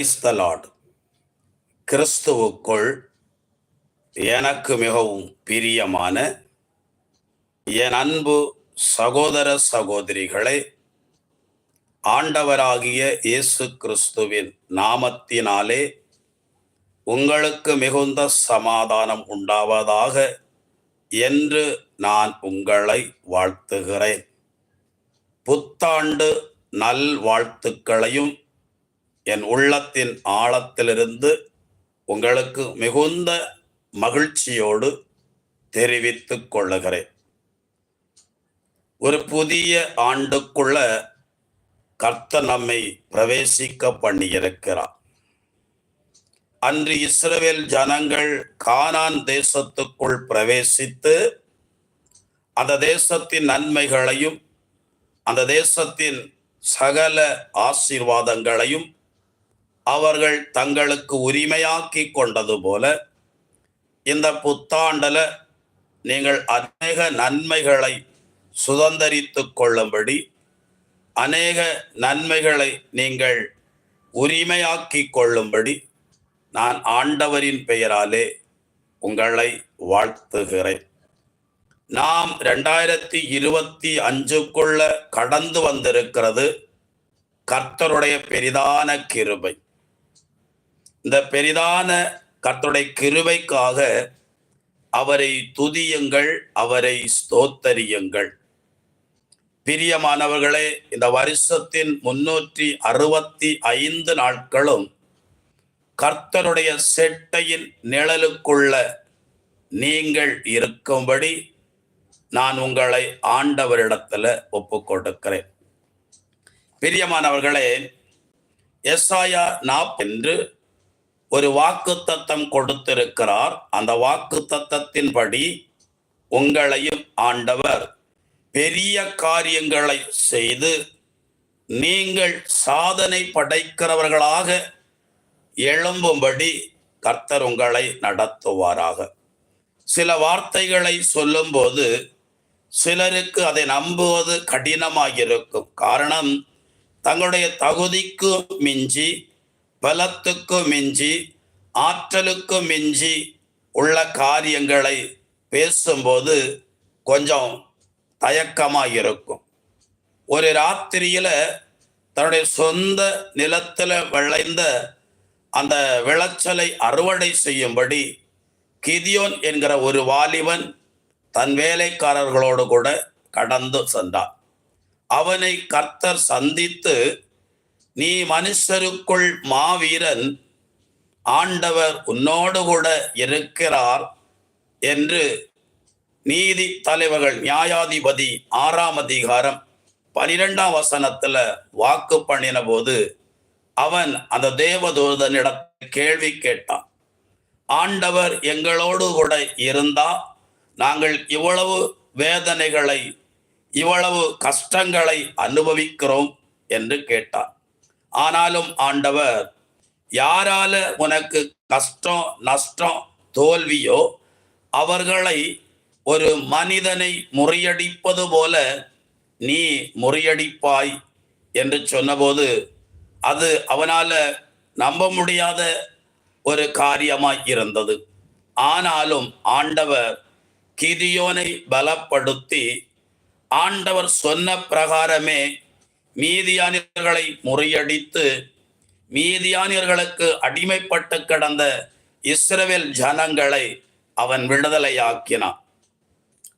கிறிஸ்தலாட் கிறிஸ்துவுக்குள் எனக்கு மிகவும் பிரியமான என் அன்பு சகோதர சகோதரிகளை ஆண்டவராகிய இயேசு கிறிஸ்துவின் நாமத்தினாலே உங்களுக்கு மிகுந்த சமாதானம் உண்டாவதாக என்று நான் உங்களை வாழ்த்துகிறேன். புத்தாண்டு நல் வாழ்த்துக்களையும் என் உள்ளத்தின் ஆழத்திலிருந்து உங்களுக்கு மிகுந்த மகிழ்ச்சியோடு தெரிவித்துக் கொள்ளுகிறேன். ஒரு புதிய ஆண்டுக்குள்ள கர்த்த நம்மை பிரவேசிக்க பண்ணியிருக்கிறார். அன்று இஸ்ரேல் ஜனங்கள் கானான் தேசத்துக்குள் பிரவேசித்து அந்த தேசத்தின் நன்மைகளையும் அந்த தேசத்தின் சகல ஆசீர்வாதங்களையும் அவர்கள் தங்களுக்கு உரிமையாக்கி கொண்டது போல இந்த புத்தாண்டில் நீங்கள் அநேக நன்மைகளை சுதந்தரித்து கொள்ளும்படி அநேக நன்மைகளை நீங்கள் உரிமையாக்கி கொள்ளும்படி நான் ஆண்டவரின் பெயராலே உங்களை வாழ்த்துகிறேன். நாம் ரெண்டாயிரத்தி இருபத்தி அஞ்சுக்குள்ள கடந்து வந்திருக்கிறது கர்த்தருடைய பெரிதான கிருபை. இந்த பெரிதான கர்த்தருடைய கிருவைக்காக அவரை துதியுங்கள் அவரை ஸ்தோத்தரியுங்கள். பிரியமானவர்களே இந்த வருஷத்தின் முன்னூற்றி அறுபத்தி ஐந்து நாட்களும் கர்த்தருடைய செட்டையின் நிழலுக்குள்ள நீங்கள் இருக்கும்படி நான் உங்களை ஆண்டவரிடத்துல ஒப்பு கொடுக்கிறேன் பிரியமானவர்களே எஸ்ஆயா நாப் என்று ஒரு வாக்கு தத்தம் கொடுத்திருக்கிறார். அந்த வாக்கு தத்தத்தின்படி உங்களையும் ஆண்டவர் பெரிய காரியங்களை செய்து நீங்கள் சாதனை படைக்கிறவர்களாக எழும்பும்படி கர்த்தர் உங்களை நடத்துவாராக. சில வார்த்தைகளை சொல்லும்போது சிலருக்கு அதை நம்புவது கடினமாகிருக்கும் காரணம் தங்களுடைய தகுதிக்கு மிஞ்சி பலத்துக்கு மிஞ்சி ஆற்றலுக்கு மிஞ்சி உள்ள காரியங்களை பேசும்போது கொஞ்சம் தயக்கமாக இருக்கும் ஒரு ராத்திரியில் தன்னுடைய சொந்த நிலத்தில் விளைந்த அந்த விளைச்சலை அறுவடை செய்யும்படி கிதியோன் என்கிற ஒரு வாலிபன் தன் வேலைக்காரர்களோடு கூட கடந்து சென்றான். அவனை கர்த்தர் சந்தித்து நீ மனுஷருக்குள் மாவீரன் ஆண்டவர் உன்னோடு கூட இருக்கிறார் என்று நீதி தலைவர்கள் நியாயாதிபதி ஆறாம் அதிகாரம் பனிரெண்டாம் வசனத்துல வாக்கு பண்ணின போது அவன் அந்த தேவதூதனிடத்தை கேள்வி கேட்டான். ஆண்டவர் எங்களோடு கூட இருந்தா? நாங்கள் இவ்வளவு வேதனைகளை இவ்வளவு கஷ்டங்களை அனுபவிக்கிறோம் என்று கேட்டார் ஆனாலும் ஆண்டவர் யாரால உனக்கு கஷ்டம் நஷ்டம் தோல்வியோ அவர்களை ஒரு மனிதனை முறியடிப்பது போல நீ முறியடிப்பாய் என்று சொன்னபோது அது அவனால் நம்ப முடியாத ஒரு காரியமாய் இருந்தது. ஆனாலும் ஆண்டவர் கிதியோனை பலப்படுத்தி ஆண்டவர் சொன்ன பிரகாரமே மீதியானியர்களை முறியடித்து மீதியானியர்களுக்கு அடிமைப்பட்டு கிடந்த இஸ்ரவேல் ஜனங்களை அவன் விடுதலையாக்கினான்.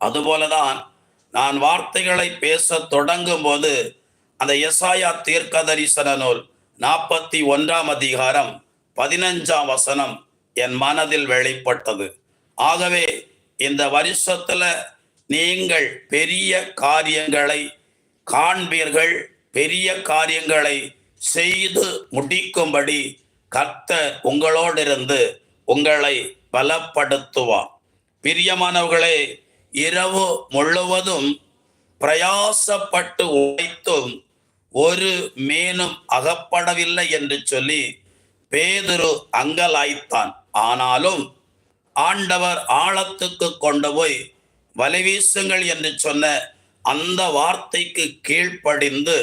அதுபோலதான் நான் வார்த்தைகளை பேச தொடங்கும் போது அந்த எசாயா தீர்க்கதரிசன நூல் நாற்பத்தி ஒன்றாம் அதிகாரம் பதினஞ்சாம் வசனம் என் மனதில் வெளிப்பட்டது. ஆகவே இந்த வருஷத்துல நீங்கள் பெரிய காரியங்களை காண்பீர்கள். பெரிய காரியங்களை செய்து முடிக்கும்படி கத்த உங்களோடிருந்து உங்களை பலப்படுத்துவார். பிரியமானவர்களே இரவு முழுவதும் பிரயாசப்பட்டு உழைத்தும் ஒரு மீனும் அகப்படவில்லை என்று சொல்லி பேதுரு அங்கலாய்த்தான். ஆனாலும் ஆண்டவர் ஆழத்துக்கு கொண்டு போய் வலை வீசுங்கள் என்று சொன்ன அந்த வார்த்தைக்கு கீழ்ப்படிந்து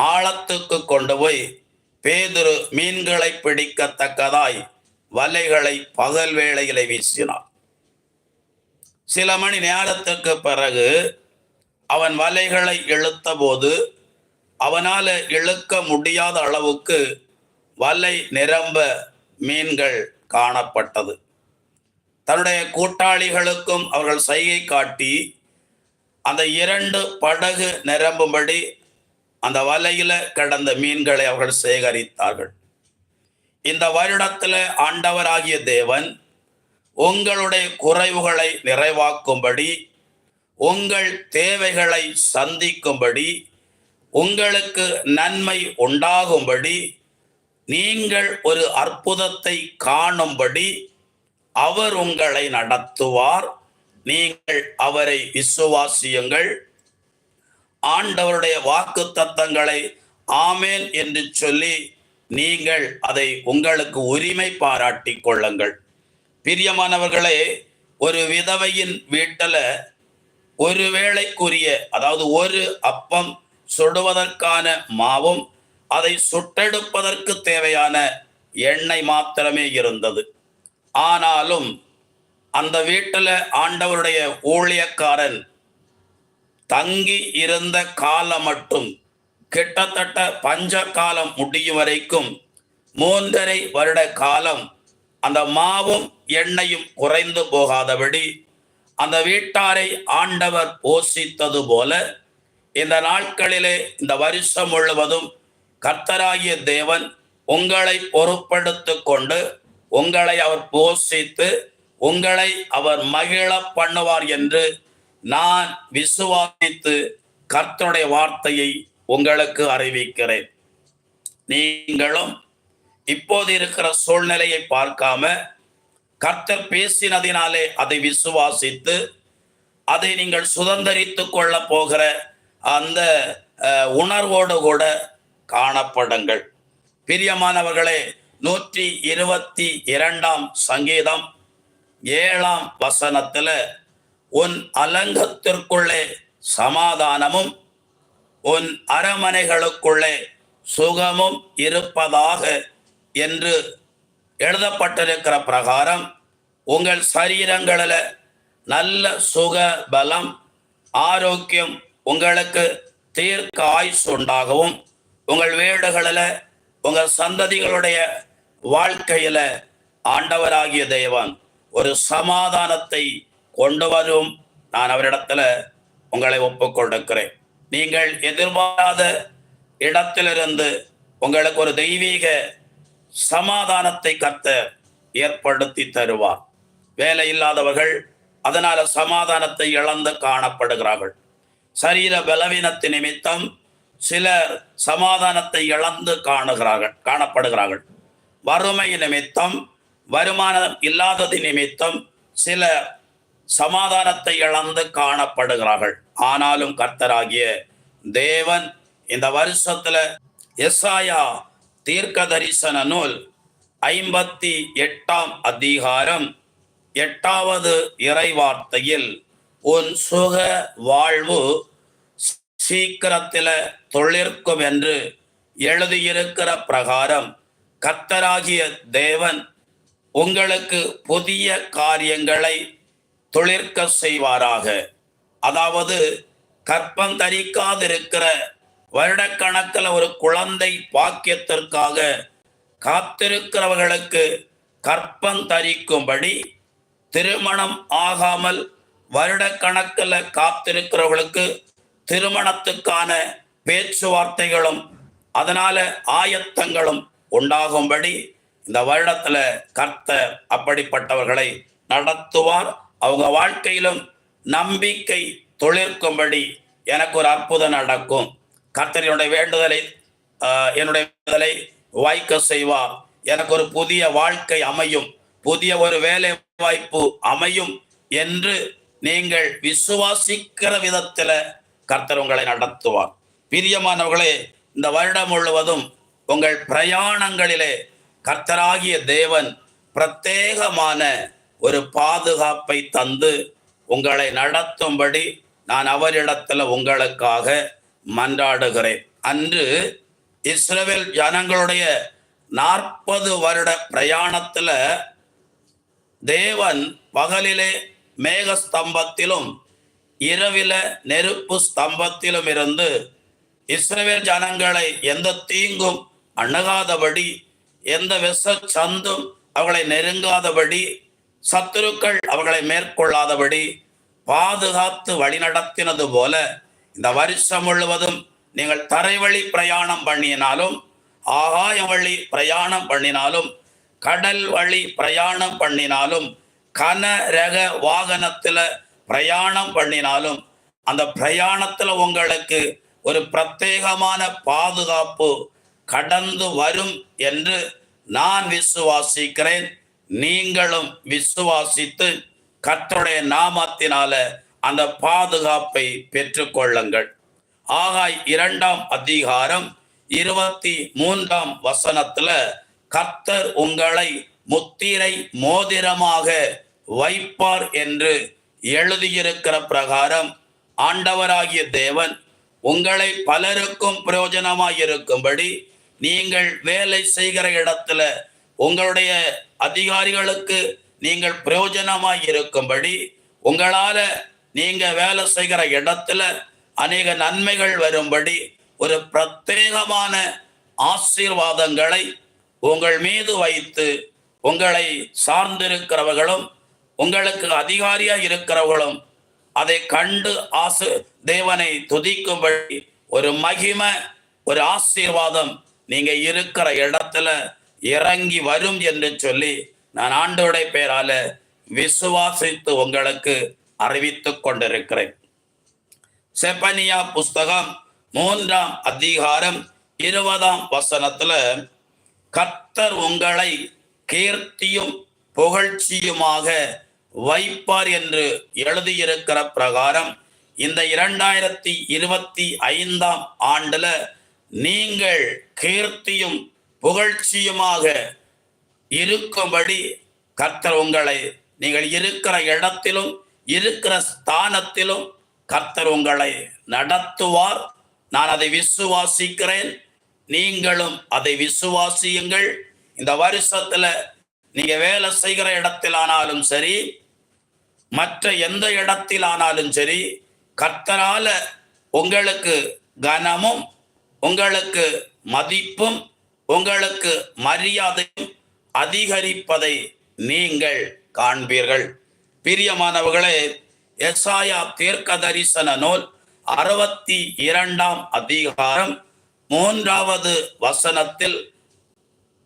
ஆழத்துக்கு கொண்டு போய் பேதுரு மீன்களை பிடிக்கத்தக்கதாய் வலைகளை பகல் வேளையிலே வீசினான். சில மணி நேரத்துக்கு பிறகு அவன் வலைகளை இழுத்தபோது அவனால் இழுக்க முடியாத அளவுக்கு வலை நிரம்ப மீன்கள் காணப்பட்டது. தன்னுடைய கூட்டாளிகளுக்கும் அவர்கள் சைகை காட்டி அந்த இரண்டு படகு நிரம்பும்படி அந்த வலையில கிடந்த மீன்களை அவர்கள் சேகரித்தார்கள். இந்த வருடத்தில் ஆண்டவராகிய தேவன் உங்களுடைய குறைவுகளை நிறைவாக்கும்படி உங்கள் தேவைகளை சந்திக்கும்படி உங்களுக்கு நன்மை உண்டாகும்படி நீங்கள் ஒரு அற்புதத்தை காணும்படி அவர் உங்களை நடத்துவார். நீங்கள் அவரை விசுவாசியுங்கள். ஆண்டவருடைய வாக்கு தத்தங்களை ஆமேன் என்று சொல்லி நீங்கள் அதை உங்களுக்கு உரிமை பாராட்டி கொள்ளுங்கள். பிரியமானவர்களே ஒரு விதவையின் வீட்டில் ஒரு வேளைக்குரிய அதாவது ஒரு அப்பம் சுடுவதற்கான மாவும் அதை சுட்டெடுப்பதற்கு தேவையான எண்ணெய் மாத்திரமே இருந்தது. ஆனாலும் அந்த வீட்டில் ஆண்டவருடைய ஊழியக்காரன் தங்கி இருந்த காலம் மட்டும் கிட்டத்தட்ட பஞ்ச காலம் முடியும் வரைக்கும் மூன்றரை வருட காலம் அந்த மாவும் எண்ணெயும் குறைந்து போகாதபடி அந்த வீட்டாரை ஆண்டவர் போஷித்தது போல இந்த நாட்களிலே இந்த வருஷம் முழுவதும் கர்த்தராகிய தேவன் உங்களை பொறுப்படுத்து கொண்டு உங்களை அவர் போஷித்து உங்களை அவர் மகிழ பண்ணுவார் என்று நான் விசுவாசித்து கர்த்தருடைய வார்த்தையை உங்களுக்கு அறிவிக்கிறேன். நீங்களும் இப்போது இருக்கிற சூழ்நிலையை பார்க்காம கர்த்தர் பேசினதினாலே அதை விசுவாசித்து அதை நீங்கள் சுதந்திரித்து கொள்ள போகிற அந்த உணர்வோடு கூட காணப்படுங்கள். பிரியமானவர்களே நூற்றி இருபத்தி இரண்டாம் சங்கீதம் ஏழாம் வசனத்தில் உன் அலங்கத்திற்குள்ளே சமாதானமும் உன் அரமனைகளுக்குள்ளே சுகமும் இருப்பதாக என்று எழுதப்பட்டிருக்கிற பிரகாரம் உங்கள் சரீரங்களில் நல்ல சுக பலம் ஆரோக்கியம் உங்களுக்கு தீர்க்க ஆயுசு உண்டாகவும் உங்கள் வீடுகளில் உங்கள் சந்ததிகளுடைய வாழ்க்கையில் ஆண்டவராகிய தேவன் ஒரு சமாதானத்தை கொண்டு வரும். நான் அவரிடத்துல உங்களை ஒப்புக் கொடுக்கிறேன் நீங்கள் எதிர்பாராத இடத்திலிருந்து உங்களுக்கு ஒரு தெய்வீக சமாதானத்தை கத்த ஏற்படுத்தி தருவார். வேலை இல்லாதவர்கள் அதனால சமாதானத்தை இழந்து காணப்படுகிறார்கள். சரீர பலவீனத்து நிமித்தம் சிலர் சமாதானத்தை இழந்து காணுகிறார்கள் காணப்படுகிறார்கள். வறுமை நிமித்தம் வருமானம் இல்லாதது நிமித்தம் சிலர் சமாதானத்தை இழந்து காணப்படுகிறார்கள். ஆனாலும் கர்த்தராகிய தேவன் இந்த வருஷத்துல எஸ்ஆயா தீர்க்க தரிசன நூல் ஐம்பத்தி எட்டாம் அதிகாரம் எட்டாவது இறைவார்த்தையில் உன் சுக வாழ்வு சீக்கிரத்தில் தொழிற்கும் என்று எழுதியிருக்கிற பிரகாரம் கர்த்தராகிய தேவன் உங்களுக்கு புதிய காரியங்களை தொழிற்க செய்வாராக அதாவது கற்பம் தரிக்காதிருக்கிற வருடக்கணக்கில் ஒரு குழந்தை பாக்கியத்திற்காக காத்திருக்கிறவர்களுக்கு கற்பம் தரிக்கும்படி திருமணம் ஆகாமல் வருடக்கணக்கில் காத்திருக்கிறவர்களுக்கு திருமணத்துக்கான பேச்சுவார்த்தைகளும் அதனால ஆயத்தங்களும் உண்டாகும்படி இந்த வருடத்தில் கர்த்தர் அப்படிப்பட்டவர்களை நடத்துவார். அவங்க வாழ்க்கையிலும் நம்பிக்கை தொழிற்கும்படி எனக்கு ஒரு அற்புதம் நடக்கும். கர்த்தர் வேண்டுதலை என்னுடைய வேண்டுதலை வாய்க்க செய்வார் எனக்கு ஒரு புதிய வாழ்க்கை அமையும். புதிய ஒரு வேலை வாய்ப்பு அமையும் என்று நீங்கள் விசுவாசிக்கிற விதத்தில் கர்த்தர் உங்களை நடத்துவார். பிரியமானவர்களே இந்த வருடம் முழுவதும் உங்கள் பிரயாணங்களிலே கர்த்தராகிய தேவன் பிரத்யேகமான ஒரு பாதுகாப்பை தந்து உங்களை நடத்தும்படி நான் அவரிடத்துல உங்களுக்காக மன்றாடுகிறேன். அன்று இஸ்ரேல் ஜனங்களுடைய நாற்பது வருட பிரயாணத்துல தேவன் பகலிலே மேக ஸ்தம்பத்திலும் இரவில நெருப்பு ஸ்தம்பத்திலும் இருந்து இஸ்ரேல் ஜனங்களை எந்த தீங்கும் அணுகாதபடி எந்த விஷ சந்தும் அவர்களை நெருங்காதபடி சத்துருக்கள் அவர்களை மேற்கொள்ளாதபடி பாதுகாத்து வழிநடத்தினது போல இந்த வருஷம் முழுவதும் நீங்கள் தரைவழி பிரயாணம் பண்ணினாலும் ஆகாய வழி பிரயாணம் பண்ணினாலும் கடல் வழி பிரயாணம் பண்ணினாலும் கன ரக வாகனத்தில் பிரயாணம் பண்ணினாலும் அந்த பிரயாணத்தில் உங்களுக்கு ஒரு பிரத்யேகமான பாதுகாப்பு கடந்து வரும் என்று நான் விசுவாசிக்கிறேன். நீங்களும் விசுவாசித்து கர்த்தருடைய நாமத்தினால அந்த பாதுகாப்பை பெற்றுக்கொள்ளுங்கள். ஆகாய் இரண்டாம் அதிகாரம் இருபத்தி மூன்றாம் வசனத்துல கர்த்தர் உங்களை முத்திரை மோதிரமாக வைப்பார் என்று எழுதியிருக்கிற பிரகாரம் ஆண்டவராகிய தேவன் உங்களை பலருக்கும் பிரயோஜனமாய் இருக்கும்படி நீங்கள் வேலை செய்கிற இடத்துல உங்களுடைய அதிகாரிகளுக்கு நீங்கள் பிரயோஜனமாய் இருக்கும்படி உங்களால நீங்க வேலை செய்கிற இடத்துல அநேக நன்மைகள் வரும்படி ஒரு பிரத்யேகமான ஆசீர்வாதங்களை உங்கள் மீது வைத்து உங்களை சார்ந்திருக்கிறவர்களும் உங்களுக்கு அதிகாரியாக இருக்கிறவர்களும் அதை கண்டு ஆசு தேவனை துதிக்கும்படி ஒரு மகிமை ஒரு ஆசீர்வாதம் நீங்க இருக்கிற இடத்துல இறங்கி வரும் என்று சொல்லி நான் ஆண்டோடைய பெயரால விசுவாசித்து உங்களுக்கு அறிவித்துக் கொண்டிருக்கிறேன். செப்பனியா புஸ்தகம் மூன்றாம் அதிகாரம் இருபதாம் வசனத்துல கர்த்தர் உங்களை கீர்த்தியும் புகழ்ச்சியுமாக வைப்பார் என்று எழுதியிருக்கிற பிரகாரம் இந்த இரண்டாயிரத்தி இருபத்தி ஐந்தாம் ஆண்டுல நீங்கள் கீர்த்தியும் புகழ்ச்சியுமாக இருக்கும்படி கர்த்தர் உங்களை நீங்கள் இருக்கிற இடத்திலும் இருக்கிற ஸ்தானத்திலும் கர்த்தர் உங்களை நடத்துவார். நான் அதை விசுவாசிக்கிறேன். நீங்களும் அதை விசுவாசியுங்கள். இந்த வருஷத்துல நீங்க வேலை செய்கிற இடத்திலானாலும் சரி மற்ற எந்த இடத்திலானாலும் சரி கர்த்தரால உங்களுக்கு கனமும் உங்களுக்கு மதிப்பும் உங்களுக்கு மரியாதையும் அதிகரிப்பதை நீங்கள் காண்பீர்கள். பிரியமானவர்களே எஸ்ஆயா தீர்க்க தரிசன நூல் அறுபத்தி இரண்டாம் அதிகாரம் மூன்றாவது வசனத்தில்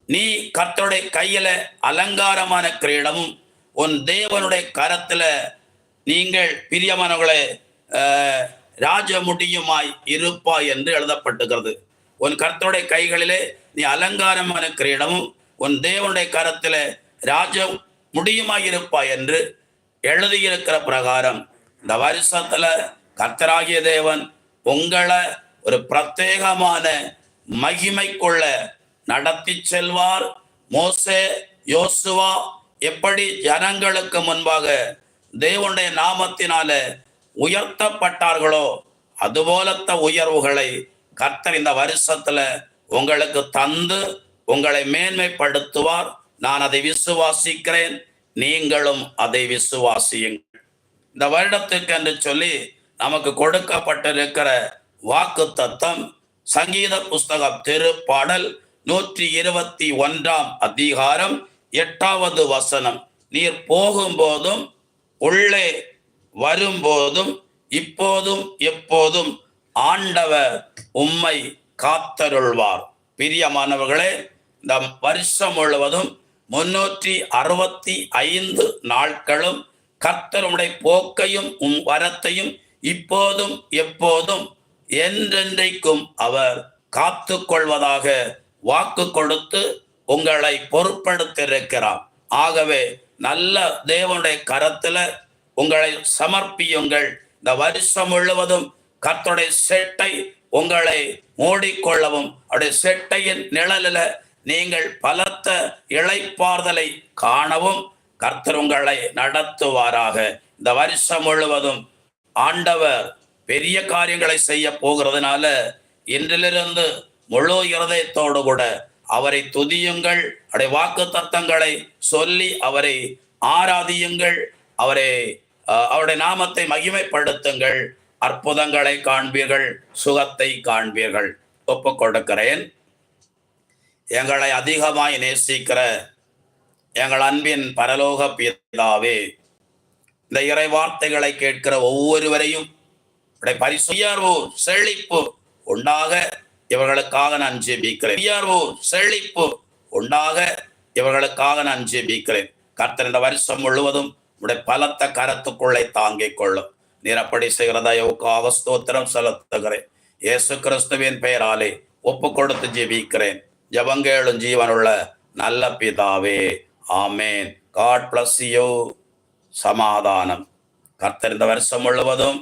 நீ கத்தோடைய கையில அலங்காரமான கிரீடமும் உன் தேவனுடைய கரத்துல நீங்கள் பிரியமானவர்களே அஹ், ராஜமுடியுமாய் இருப்பாய் என்று எழுதப்பட்டுகிறது. உன் கர்த்தருடைய கைகளிலே நீ அலங்காரமான கிரீடமும் உன் தேவனுடைய கரத்தில் ராஜம் முடியுமா இருப்பாய் என்று எழுதியிருக்கிற பிரகாரம். இந்த வருஷத்தில் கர்த்தராகிய தேவன் உங்களை ஒரு பிரத்யேகமான மகிமைக்குள்ள நடத்தி செல்வார். மோசே யோசுவா எப்படி ஜனங்களுக்கு முன்பாக தேவனுடைய நாமத்தினால உயர்த்தப்பட்டார்களோ அதுபோலத்த உயர்வுகளை கர்த்தர் இந்த வருஷத்துல உங்களுக்கு தந்து உங்களை மேன்மைப்படுத்துவார். நான் அதை விசுவாசிக்கிறேன். நீங்களும் அதை விசுவாசியுங்கள். இந்த வருடத்துக்கு என்று சொல்லி நமக்கு கொடுக்கப்பட்டிருக்கிற வாக்கு தத்தம் சங்கீத புஸ்தகம் திருப்பாடல் நூற்றி இருபத்தி ஒன்றாம் அதிகாரம் எட்டாவது வசனம். நீர் போகும்போதும் உள்ளே வரும்போதும் இப்போதும் எப்போதும் ஆண்டவர் உம்மை காத்தருள்வார். பிரியமானவர்களே இந்த வருஷம் முழுவதும் முன்னூற்றி அறுபத்தி ஐந்து நாட்களும் கர்த்தருடைய போக்கையும் உம் வரத்தையும் இப்போதும் எப்போதும் என்றென்றைக்கும் அவர் காத்து கொள்வதாக வாக்கு கொடுத்து உங்களை பொறுப்படுத்திருக்கிறார் ஆகவே நல்ல தேவனுடைய கரத்தில் உங்களை சமர்ப்பியுங்கள். இந்த வருஷம் முழுவதும் கர்த்தருடைய செட்டை உங்களை மூடிக்கொள்ளவும். அவருடைய செட்டையின் நிழலில் நீங்கள் பலத்த இழைப்பார்தலை காணவும் கர்த்தர் உங்களை நடத்துவாராக. இந்த வருஷம் முழுவதும் ஆண்டவர் பெரிய காரியங்களை செய்ய போகிறதுனால இன்றிலிருந்து முழு இருதயத்தோடு கூட அவரை துதியுங்கள். அவருடைய வாக்கு தத்தங்களை சொல்லி அவரை ஆராதியுங்கள். அவரை அஹ், அவருடைய நாமத்தை மகிமைப்படுத்துங்கள். அற்புதங்களை காண்பீர்கள் சுகத்தை காண்பீர்கள். ஒப்பு கொடுக்கிறேன். எங்களை அதிகமாய் நேசிக்கிற எங்கள் அன்பின் பரலோக பிதாவே இந்த இறை வார்த்தைகளை கேட்கிற ஒவ்வொருவரையும் பரிசுயர்வு பரிசு செழிப்பு உண்டாக இவர்களுக்காக நான் ஜெபிக்கிறேன். உயர்வு செழிப்பு உண்டாக இவர்களுக்காக நான் ஜெபிக்கிறேன். கர்த்தர் இந்த வருஷம் முழுவதும் உடைய பலத்த கரத்துக்குள்ளே தாங்கிக் கொள்ளும். நீர் அப்படி செய்கிறதையோக்காக ஸ்தோத்திரம் செலுத்துகிறேன். இயேசு கிறிஸ்துவின் பெயராலே ஒப்பு கொடுத்து ஜெபிக்கிறேன். ஜபங்கேளும் ஜீவனுள்ள நல்ல பிதாவே ஆமேன். காட் பிளஸ் யூ சமாதானம். கர்த்தர் இந்த வருஷம் முழுவதும்